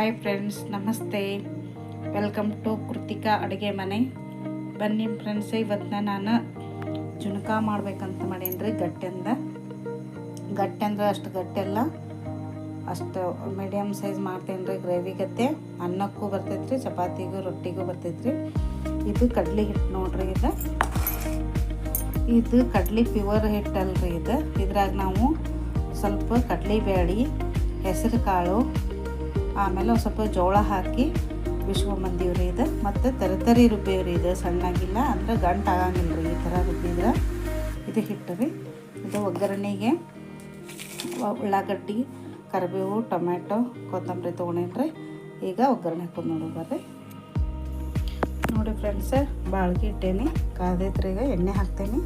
Hi friends ನಮಸ್ತೆ. Welcome to Krithika ಅಡುಗೆ ಮನೆ ಬನ್ನಿ ಫ್ರೆಂಡ್ಸ್ ಇವತ್ತನ್ನ ನಾನು ಜುಣಕ ಮಾಡ್ಬೇಕಂತ ಮಾಡೇನಿ ರೀ ಗಟ್ಟೆಂದ. ಗಟ್ಟೆ ಅಂದ್ರೆ ಅಷ್ಟು ಗಟ್ಟೆಲ್ಲ ಅಷ್ಟು ಮೀಡಿಯಮ್ ಸೈಜ್ ಮಾಡ್ತೇನೆ ರೀ ಗ್ರೇವಿ ಗತ್ತೆ ಅನ್ನಕ್ಕೂ ಬರ್ತೈತೆ ರೀ ಚಪಾತಿಗೂ ರೊಟ್ಟಿಗೂ ಬರ್ತೈತೆ ರೀ ಇದು ಕಡ್ಲಿ ಹಿಟ್ಟು ನೋಡ್ರಿ ಇದು. ಇದು ಕಡ್ಲಿ ಪ್ಯೂರ್ ಹಿಟ್ಟಲ್ರಿ ಇದು. ಇದ್ರಾಗ ನಾವು ಸ್ವಲ್ಪ ಕಡ್ಲಿ ಬೇಳೆ ಹೆಸರು ಕಾಳು ಆಮೇಲೆ ಒಂದು ಸ್ವಲ್ಪ ಜೋಳ ಹಾಕಿ ಬಿಸ್ಕೊಂಬಂದೀವ್ರಿ ಇದು. ಮತ್ತು ತರತರಿ ರುಬ್ಬೇವ್ರಿ ಇದು. ಸಣ್ಣಾಗಿಲ್ಲ ಅಂದ್ರೆ ಗಂಟು ಆಗಂಗಿಲ್ಲ ರೀ ಈ ಥರ ರುಬ್ಬಿದ್ರೆ. ಇದು ಹಿಟ್ಟು ರೀ ಇದು ಒಗ್ಗರಣೆಗೆ ಉಳ್ಳಾಗಡ್ಡಿ, ಕರಿಬೇವು, ಟೊಮ್ಯಾಟೊ, ಕೊತ್ತಂಬರಿ ತೊಗೊಂಡೇನ್ರಿ. ಈಗ ಒಗ್ಗರಣೆ ಹಾಕೊಂಡು ಬರ್ರಿ. ನೋಡಿ ಫ್ರೆಂಡ್ಸ್, ಬಾಳ್ಗೆ ಇಟ್ಟೇನಿ. ಕಾದೈತ್ರಿ ಈಗ ಎಣ್ಣೆ ಹಾಕ್ತೇನೆ.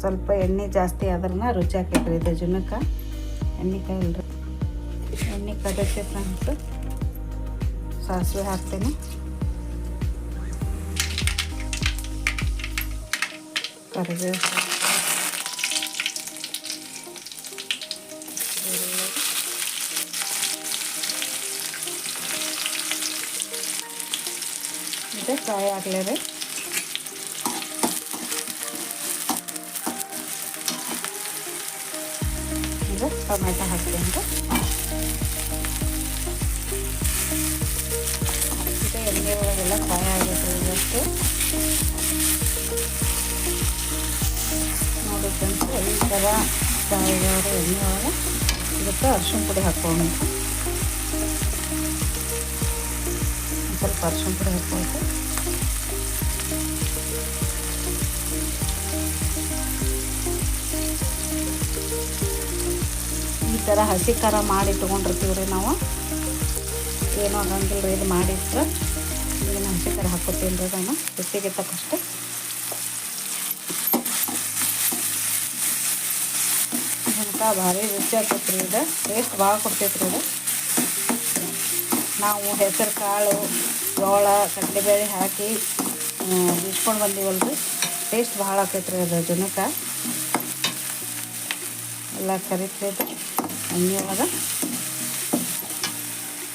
ಸ್ವಲ್ಪ ಎಣ್ಣೆ ಜಾಸ್ತಿ ಆದ್ರನ ರುಚಿ ಹಾಕೈತ್ರಿ ಇದು ಜುನಕ್ಕೆ ಎಣ್ಣೆ ಕಾಯಿಲ್ರಿ. ಎಣ್ಣೆ ಕದಕ್ಕೆ ಫ್ರೆಂಡ್ಸ್ ಸಾಸಿವೆ ಹಾಕ್ತೇನೆ ಕರಿಬೇವು ಇದು ಫ್ರೈ ಆಗಲೇ ರೀ ಈಗ ಟೊಮೆಟೊ ಹಾಕ್ತೀನಿ ಎಣ್ಣೆ ಒಳಗೆಲ್ಲ ಫ್ರೈ ಆಗೈತೆ ಇವತ್ತು. ನೋಡಿ ಫ್ರೆಂಡ್ಸ್, ಈ ಥರ ಫ್ರೈ ಆಗೋ ಎಣ್ಣೆ ಒಳಗೆ ಇದಕ್ಕೆ ಅರ್ಶಿಣ ಪುಡಿ ಹಾಕ್ಕೊಂಡು ಸ್ವಲ್ಪ ಅರ್ಶಿಣ ಪುಡಿ ಹಾಕ್ಕೊಳ್ತು. ಈ ಥರ ಹಸಿ ಖಾರ ಮಾಡಿ ಇಟ್ಕೊಂಡಿರ್ತೀವಿ ರೀ ನಾವು. ಏನೂ ಆಗಂಗಿಲ್ಲ ಇದು ಮಾಡಿಟ್ರೆ. ಏನು ಹಸಿ ಖಾರ ಹಾಕೋತೀನಿ ನಾನು ರುಚಿಗೆ ತಕ್ಕಷ್ಟೇ. ಅಂತ ಭಾರಿ ರುಚಿ ಆಗ್ತೈತೆ ಇದು. ಟೇಸ್ಟ್ ಭಾಳ ಕೊಡ್ತೈತೆ ರೀ ಇದು. ನಾವು ಹೆಸರು ಕಾಳು, ಜೋಳ, ಕಡಲೆಬೇಳೆ ಹಾಕಿ ಬೀಸ್ಕೊಂಡು ಬಂದೀವಲ್ಲ ರೀ ಟೇಸ್ಟ್ ಭಾಳ ಆಕೈತೆ ರೀ ಅದು ಜನಕ್ಕೆ ಎಲ್ಲ ಕರಿತೈತೆ ಎಣ್ಣೆ ಒಳಗೆ.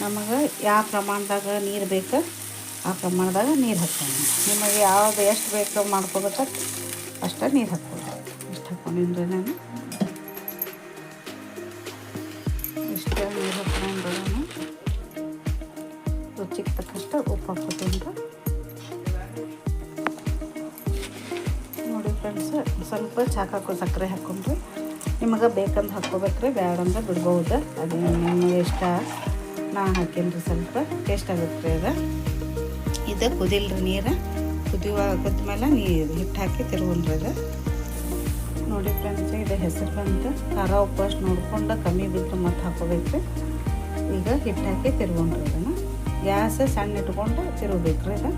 ನಮಗೆ ಯಾವ ಪ್ರಮಾಣದಾಗ ನೀರು ಬೇಕು? ಆ ಪ್ರಮಾಣದಾಗ ನೀರು ಹಾಕ್ಕೊಂಡು ನಿಮಗೆ ಯಾವ್ದು ಎಷ್ಟು ಬೇಕೋ ಮಾಡ್ಕೋಬೇಕು ಅಷ್ಟು ನೀರು ಹಾಕ್ಬೋದು. ಇಷ್ಟು ಹಾಕ್ಕೊಂಡಿದ್ರೆ ನಾನು ಇಷ್ಟು ನೀರು ಹಾಕ್ಕೊಂಡು ನಾನು ರುಚಿಗೆ ತಕ್ಕಷ್ಟು ಉಪ್ಪು ಹಾಕ್ಕೊತೀನಿ ನೋಡಿ ಫ್ರೆಂಡ್ಸ್, ಸ್ವಲ್ಪ ಚಾಕಾಕು ಸಕ್ಕರೆ ಹಾಕ್ಕೊಂಡ್ರಿ ನಿಮಗೆ ಬೇಕಂತ ಹಾಕ್ಕೋಬೇಕ್ರಿ ಬೇಡಂದ್ರೆ ಬಿಡ್ಬೋದು. ಅದು ನಿಮಗೆ ಇಷ್ಟ, ನಾ ಹಾಕೀನಿ ಸ್ವಲ್ಪ, ಟೇಸ್ಟ್ ಆಗುತ್ತೆ ಅದು ಇದು ಕುದಿಲ್ರಿ ನೀರು. ಕುದಿಯುವ ಕುದ್ಮೇಲೆ ನೀರು ಹಿಟ್ಟು ಹಾಕಿ ತಿರ್ಗೊಂಡ್ರಿ ಅದು. ನೋಡಿ ಫ್ರೆಂಡ್ಸ್, ಇದು ಹೆಸರು ಬಂತು. ಖಾರ ಉಪ್ಪು ಅಷ್ಟು ನೋಡ್ಕೊಂಡು ಕಮ್ಮಿ ಬಿದ್ದು ಮತ್ತೆ ಹಾಕೋಬೇಕು. ಈಗ ಹಿಟ್ಟು ಹಾಕಿ ತಿರ್ಗೊಂಡ್ರಿ ಅದನ್ನು. ಗ್ಯಾಸ್ ಸಣ್ಣ ಇಟ್ಕೊಂಡು ತಿರುಗಬೇಕ್ರಿ ಇದು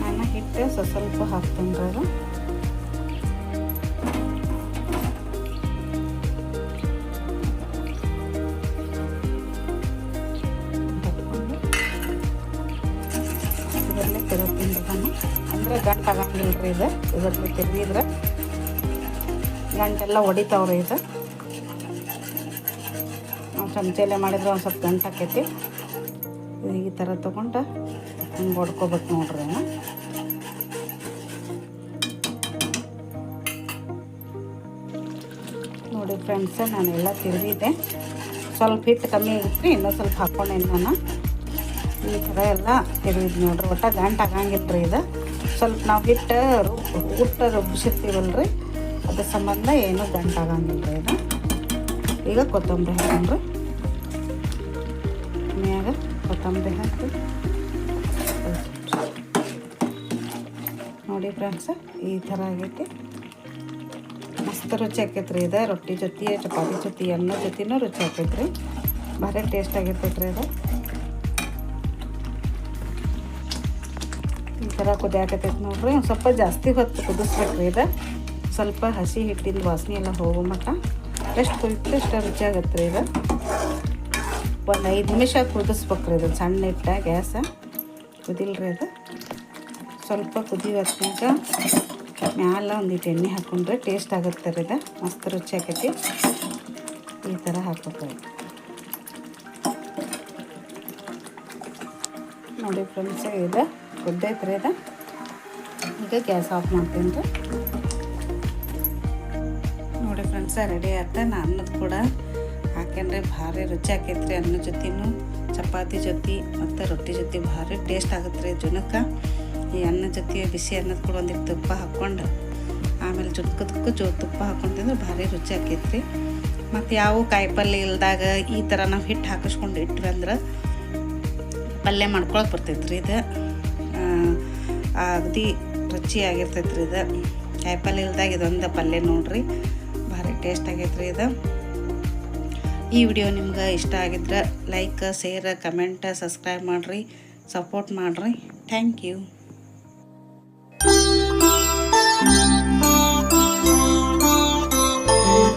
ನಾನು ಹಿಟ್ಟು ಸ್ವಲ್ಪ ಸ್ವಲ್ಪ ಹಾಕ್ತೀನಿ ಅದು. ಅಂದರೆ ಗಂಟು ಆಗಂಗಿಲ್ಲ ರೀ ಇದು ಇದರಲ್ಲಿ ತಿರುಗಿದ್ರೆ ಗಂಟೆಲ್ಲ ಹೊಡಿತಾವ್ರಿ ಇದು. ನಾವು ಚಮಚೆಲ್ಲ ಮಾಡಿದ್ರೆ ಒಂದು ಸ್ವಲ್ಪ ಗಂಟು ಹಾಕೈತಿ ಈ ಥರ ತೊಗೊಂಡು ಹಿಂಗೆ ಹೊಡ್ಕೋಬೇಕು ನೋಡ್ರಿ ಅಣ್ಣ ನೋಡಿ ಫ್ರೆಂಡ್ಸ ನಾನೆಲ್ಲ ತಿರುಗಿದೆ ಸ್ವಲ್ಪ ಹಿಟ್ಟು ಕಮ್ಮಿ ಆಗಿತ್ತು ಇನ್ನೂ ಸ್ವಲ್ಪ ಹಾಕ್ಕೊಂಡೇನಿ ನಾನು. ಈ ಥರ ಎಲ್ಲ ತಿರುಗಿದ್ ನೋಡ್ರಿ, ಒಟ್ಟು ಗಂಟು ಆಗಂಗಿಲ್ಲ ರೀ ಇದು. ಸ್ವಲ್ಪ ನಾವು ಹಿಟ್ಟು ರುಬ್ಬು ರುಬ್ಬಿಸಿರ್ತೀವಲ್ಲ ರೀ ಅದ್ರ ಸಂಬಂಧ ಏನೂ ಗಂಟಾಗಂಗಿಲ್ಲ ಇದು. ಈಗ ಕೊತ್ತಂಬರಿ ಹಾಕೊಂಡ್ರಿ ಮ್ಯಾಗ ಕೊತ್ತಂಬರಿ ಹಾಕಿ ನೋಡಿ ಫ್ರೆಂಡ್ಸ್, ಈ ಥರ ಆಗೈತಿ. ಮಸ್ತ್ ರುಚಿ ಆಕೈತೆ ರೀ ಇದು. ರೊಟ್ಟಿ ಜೊತೆ, ಚಪಾತಿ ಜೊತೆ, ಅನ್ನ ಜೊತೆನೂ ರುಚಿ ಆಕೈತೆ ರೀ ಭಾರಿ ಟೇಸ್ಟ್ ಆಗಿರ್ತೈತೆ ರೀ ಇದು. ಥರ ಕುದಿಯಾಕತೈತೆ ನೋಡ್ರಿ. ಒಂದು ಸ್ವಲ್ಪ ಜಾಸ್ತಿ ಹೊತ್ತು ಕುದಿಸ್ಬೇಕ್ರಿ ಇದು. ಸ್ವಲ್ಪ ಹಸಿ ಹಿಟ್ಟಿನ ವಾಸನೆ ಎಲ್ಲ ಹೋಗೋ ಮಟ್ಟ. ಎಷ್ಟು ಕುದಿತು ಎಷ್ಟು ರುಚಿ ಆಗತ್ತೆ ರೀ ಇದು. ಒಂದು ಐದು ನಿಮಿಷ ಕುದಿಸ್ಬೇಕ್ರಿ ಇದು ಸಣ್ಣ ಇಟ್ಟ ಗ್ಯಾಸ. ಕುದಿಲ್ರಿ ಅದು ಸ್ವಲ್ಪ ಕುದಿ ಹೊತ್ನಾಗ ಮ್ಯಾಲ ಒಂದಿಟ್ಟು ಎಣ್ಣೆ ಹಾಕೊಂಡ್ರೆ ಟೇಸ್ಟ್ ಆಗುತ್ತೆ ರೀ ಇದು. ಮಸ್ತ್ ರುಚಿ ಆಕೈತಿ. ಈ ಥರ ಹಾಕ್ಬೇಕು ನೋಡಿ ಫ್ರೆಂಡ್ಸ್ ಇದು ಕುದ್ದೈತ್ರಿ ಇದು. ಈಗ ಗ್ಯಾಸ್ ಆಫ್ ಮಾಡ್ತೀನಿ ರೀ ನೋಡಿ ಫ್ರೆಂಡ್ಸ ರೆಡಿ ಆಯ್ತು? ನಾ ಅನ್ನದ ಕೂಡ ಹಾಕ್ಯಂಡ್ರೆ ಭಾರಿ ರುಚಿ ಆಕೈತ್ರಿ. ಅನ್ನ ಜೊತೆನೂ, ಚಪಾತಿ ಜೊತೆ ಮತ್ತು ರೊಟ್ಟಿ ಜೊತೆ ಭಾರಿ ಟೇಸ್ಟ್ ಆಗುತ್ತೆ ರೀ ಜುನಕ್ಕೆ ಈ ಅನ್ನ ಜೊತೆ, ಬಿಸಿ ಅನ್ನದ ಕೂಡ ಒಂದಿಟ್ಟು ತುಪ್ಪ ಹಾಕ್ಕೊಂಡು, ಆಮೇಲೆ ಜುನ್ಕದಕ್ಕೂ ಜೋ ತುಪ್ಪ ಹಾಕ್ಕೊಂಡು ತಿಂದ್ರೆ ಭಾರಿ ರುಚಿ ಆಕೈತ್ರಿ. ಮತ್ತು ಯಾವ ಕಾಯಿಪಲ್ಯ ಇಲ್ದಾಗ ಈ ಥರ ನಾವು ಹಿಟ್ಟು ಹಾಕಿಸ್ಕೊಂಡು ಇಟ್ವಿ ಅಂದ್ರೆ ಪಲ್ಯ ಮಾಡ್ಕೊಳಕ್ಕೆ ಬರ್ತೈತೆ ರೀ ಇದು. ಅಗದಿ ರುಚಿಯಾಗಿರ್ತೈತೆ ರೀ ಇದು. ಕಾಯಿಪಲ್ಯ ಇಲ್ದಾಗ ಇದೊಂದು ಪಲ್ಯ ನೋಡ್ರಿ. ಭಾರಿ ಟೇಸ್ಟ್ ಆಗೈತೆ ರೀ ಇದು. ಈ ವಿಡಿಯೋ ನಿಮ್ಗೆ ಇಷ್ಟ ಆಗಿದ್ರೆ ಲೈಕ್ ಶೇರ್ ಕಮೆಂಟ್ ಸಬ್ಸ್ಕ್ರೈಬ್ ಮಾಡಿರಿ. ಸಪೋರ್ಟ್ ಮಾಡಿರಿ. Thank you